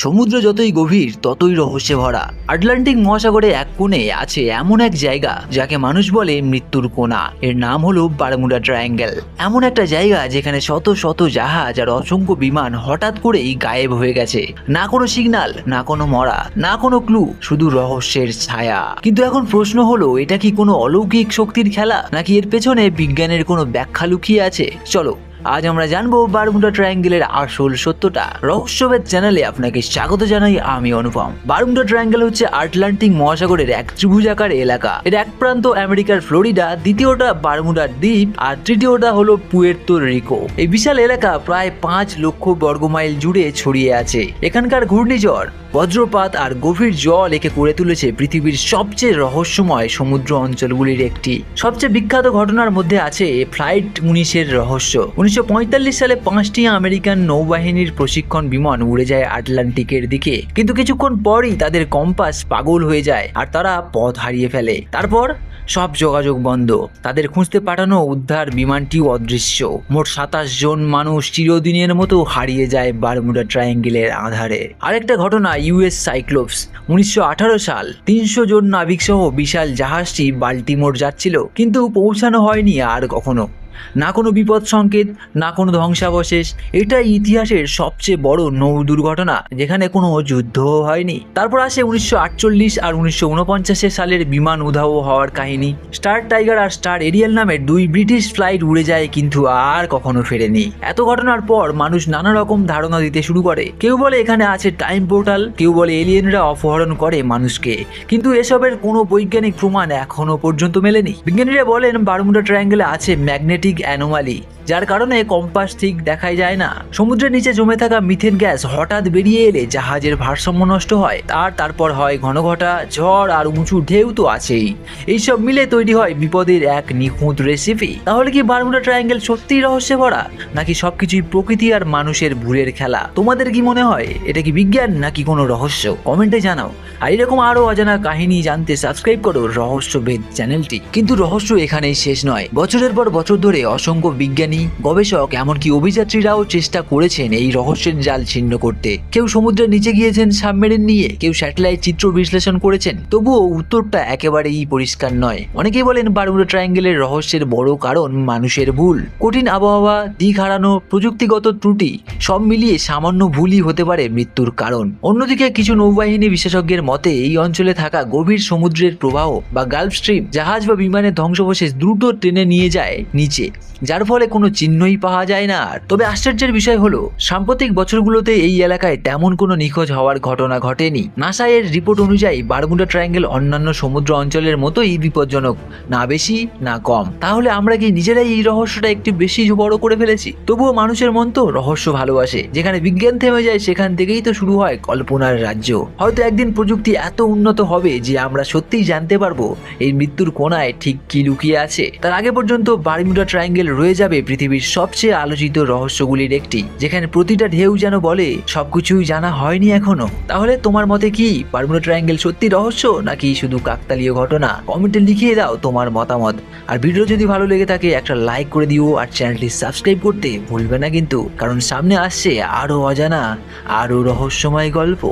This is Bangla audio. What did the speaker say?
সমুদ্র যতই গভীর, ততই রহস্যে ভরা। আটলান্টিক মহাসাগরে এক কোণে আছে এমন এক জায়গা, যাকে মানুষ বলে মৃত্যুর কোণা। এর নাম হলো বারমুডা ট্রায়াঙ্গেল। এমন একটা জায়গা যেখানে শত শত জাহাজ আর অসংখ্য বিমান হঠাৎ করেই গায়েব হয়ে গেছে। না কোনো সিগন্যাল না কোনো মরা, না কোনো ক্লু, শুধু রহস্যের ছায়া। কিন্তু এখন প্রশ্ন হলো, এটা কি কোনো অলৌকিক শক্তির খেলা? নাকি এর পেছনে বিজ্ঞানের কোনো ব্যাখ্যা লুকিয়ে আছে? চলো আজ আমরা জানব বারমুডা ট্রায়াঙ্গেলের আসল সত্যটা। রহস্যবেদ চ্যানেলে আপনাকে স্বাগত জানাই আমি অনুপম। বারমুডা ট্রায়াঙ্গেল হচ্ছে আটলান্টিক মহাসাগরের এক ত্রিভুজাকার এলাকা। এর এক প্রান্ত আমেরিকার ফ্লোরিডা, দ্বিতীয়টা বারমুডার দ্বীপ, আর তৃতীয়টা হলো পুয়ের্তো রিকো। এই বিশাল এলাকা প্রায় পাঁচ লক্ষ বর্গমাইল জুড়ে ছড়িয়ে আছে। এখানকার ঘূর্ণিঝড় বজ্রপাত আর গভীর জল একে করে তুলেছে পৃথিবীর সবচেয়ে রহস্যময় সমুদ্র অঞ্চলগুলির একটি। সবচেয়ে বিখ্যাত ঘটনার মধ্যে আছে ফ্লাইট উনিশের রহস্য। উনিশশো পঁয়তাল্লিশ সালে পাঁচটি আমেরিকান নৌবাহিনীর প্রশিক্ষণ বিমান উড়ে যায় আটলান্টিকের দিকে। কিন্তু কিছুক্ষণ পরই তাদের কম্পাস পাগল হয়ে যায় আর তারা পথ হারিয়ে ফেলে। তারপর সব যোগাযোগ বন্ধ। তাদের খুঁজতে পাঠানো উদ্ধার বিমানটিও অদৃশ্য। মোট সাতাশ জন মানুষ চিরদিনের মতো হারিয়ে যায় বারমুডা ট্রায়াঙ্গেলের আধারে। আরেকটা ঘটনা ইউএস সাইক্লোপস উনিশশো সাল। তিনশো জন নাবিক সহ বিশাল জাহাজটি বাল্টিমোর যাচ্ছিল, কিন্তু পৌঁছানো হয়নি আর কখনো। না কোনো বিপদ সংকেত, না কোনো ধ্বংসাবশেষ। এটাই ইতিহাসের সবচেয়ে বড় নৌ দুর্ঘটনা, যেখানে কোনো যুদ্ধ হয়নি। তারপর আসে উনিশশো আটচল্লিশ আর উনিশশো সালের বিমান উধাও হওয়ার কাহিনী। স্টার টাইগার আর স্টার এরিয়াল নামের দুই ব্রিটিশ ফ্লাইট উড়ে যায়, কিন্তু আর কখনো ফেরেনি। এত ঘটনার পর মানুষ নানা রকম ধারণা দিতে শুরু করে। কেউ বলে এখানে আছে টাইম পোর্টাল, কেউ বলে এলিয়েনরা অপহরণ করে মানুষকে। কিন্তু এসবের কোনো বৈজ্ঞানিক প্রমাণ এখনও পর্যন্ত মেলেনি। বিজ্ঞানীরা বলেন বারমুডা ট্রায়াঙ্গেলে আছে ম্যাগনেটিক ناتج أنوالي যার কারণে কম্পাস ঠিক দেখাই যায় না। সমুদ্রের নিচে জমে থাকা মিথেন গ্যাস হঠাৎ বেরিয়ে এলে জাহাজের ভারসাম্য নষ্ট হয়, আর তারপর হয় ঘনঘটা ঝড় আর উঁচু ঢেউ তো আছেই। এইসব মিলে তৈরি হয় বিপদের এক নিখুঁত রেসিপি তাহলে কি বারমুডা ট্রায়াঙ্গেল সত্যিই রহস্যে ভরা? নাকি সবকিছুই প্রকৃতি আর মানুষের ভুলের খেলা? তোমাদের কি মনে হয়? এটা কি বিজ্ঞান নাকি কোনো রহস্য? কমেন্টে জানাও। আর এরকম আরও অজানা কাহিনী জানতে সাবস্ক্রাইব করো রহস্যভেদ চ্যানেলটি। কিন্তু রহস্য এখানেই শেষ নয়। বছরের পর বছর ধরে অসংখ্য বিজ্ঞানী গবেষক, এমনকি অভিযাত্রীরাও চেষ্টা করেছেন এই রহস্যের জাল ছিন্ন করতে। কেউ সমুদ্রের নিচে গিয়েছেন সাবমেরিন নিয়ে, কেউ স্যাটেলাইট চিত্র বিশ্লেষণ করেছেন। তবুও উত্তরটা একেবারেই পরিষ্কার নয়। অনেকেই বলেন বারমুডা ট্রায়াঙ্গেলের রহস্যের বড় কারণ মানুষের ভুল। কঠিন আবহাওয়া, দিক হারানো, প্রযুক্তিগত ত্রুটি, সব মিলিয়ে সামান্য ভুলই হতে পারে মৃত্যুর কারণ। অন্যদিকে কিছু নৌবাহিনী বিশেষজ্ঞের মতে, এই অঞ্চলে থাকা গভীর সমুদ্রের প্রবাহ বা গালফ স্ট্রিম জাহাজ বা বিমানের ধ্বংসবশেষ দ্রুত টেনে নিয়ে যায় নিচে, যার ফলে কোনো চিহ্নই পাওয়া যায় না। তবে আশ্চর্যের বিষয় হলো, সাম্প্রতিক বছরগুলোতে এই এলাকায় তেমন কোনো নিখোঁজ হওয়ার ঘটনা ঘটেনি। নাসা এর রিপোর্ট অনুযায়ী বারমুডা ট্রায়াঙ্গেল অন্যান্য সমুদ্র অঞ্চলের মতোই বিপজ্জনক, না বেশি, না কম। তাহলে আমরা কি নিজেরাই এই রহস্যটা একটু বেশি বড় করে ফেলেছি? তবুও মানুষের মন তো রহস্য ভালোবাসে। যেখানে বিজ্ঞান থেমে যায়, সেখান থেকেই তো শুরু হয় কল্পনার রাজ্য। হয়তো একদিন প্রযুক্তি এত উন্নত হবে যে আমরা সত্যিই জানতে পারব, এই মৃত্যুর কোনায় ঠিক কি লুকিয়ে আছে। তার আগে পর্যন্ত বারমুডা ট্রায়াঙ্গেল রয়ে যাবে পৃথিবীর সবচেয়ে আলোচিত রহস্যগুলির একটি, যেখানে প্রতিটা ঢেউ যেন বলে, সবকিছুই জানা হয়নি এখনও। তাহলে তোমার মতে কি বারমুডা ট্রায়াঙ্গেল সত্যি রহস্য, নাকি শুধু কাকতালীয় ঘটনা? কমেন্টে লিখিয়ে দাও তোমার মতামত। আর ভিডিও যদি ভালো লেগে থাকে, একটা লাইক করে দিও, আর চ্যানেলটি সাবস্ক্রাইব করতে ভুলবে না কিন্তু, কারণ সামনে আসছে আরও অজানা, আরও রহস্যময় গল্প।